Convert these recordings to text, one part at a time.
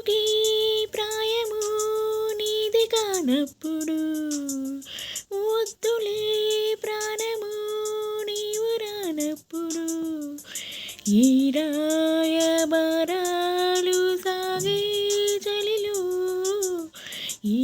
ఎందుకీ ప్రాయము నీది కానప్పుడు వద్దులే ప్రాణము నీవు రానప్పుడు ఈ రాయబారాలు సాగే చలిలో ఈ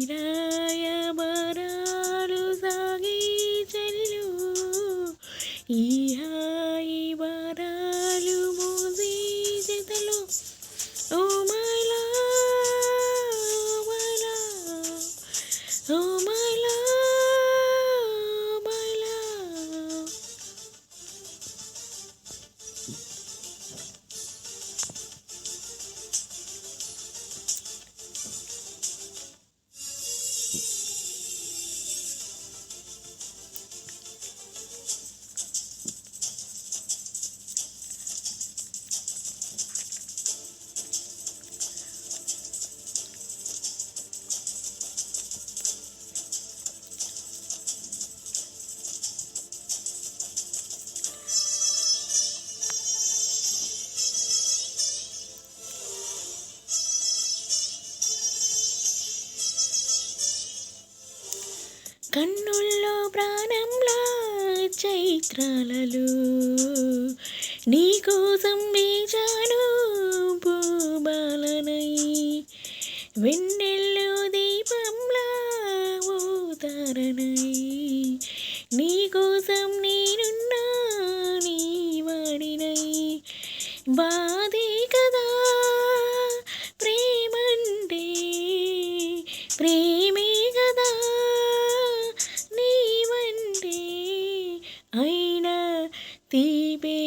ఈ కన్నుల్లో ప్రాణంలా నీ నీకోసం వేచాను భూబాలనై వెన్నెల్లో దీపంలా ఓ తీపే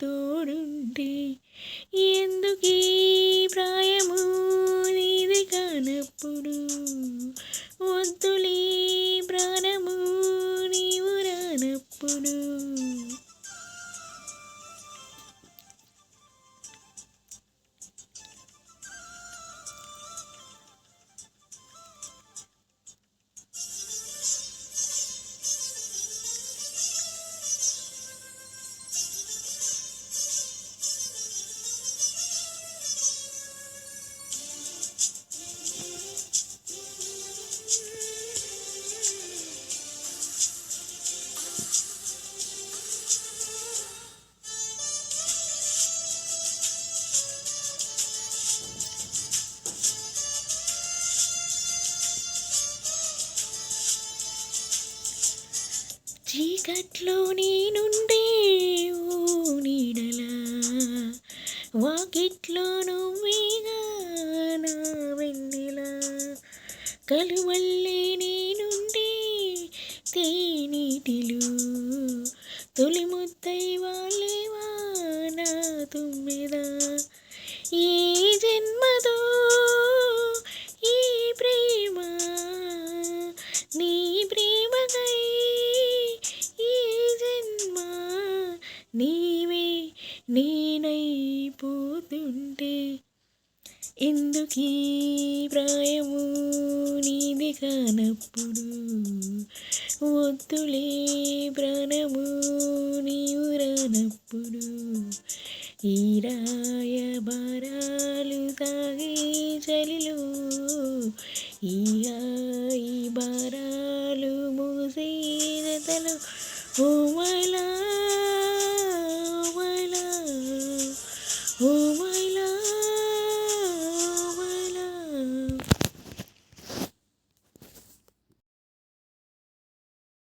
తోడుంటే ఎందుకీ ప్రాయము నీది కానప్పుడు వద్దులే చీకట్లో నేనుండే ఓ నీడలా వాకిట్లో నువ్వేగా నా వెన్నెలా. కలువల్లే నేనుండే తేనీటిలు తొలి ముద్దై వాళ్ళేవా నా తుమ్మెదా. ఏ జన్మదో ఉంటే ఎందుకీ ప్రాయము నీది కానప్పుడు? ఒత్తులే ప్రాణము నీవు రానప్పుడు. ఈ రాయ భారాలు సాగే చలిలో ఈ భారాలు మూసే జతలో ఓమా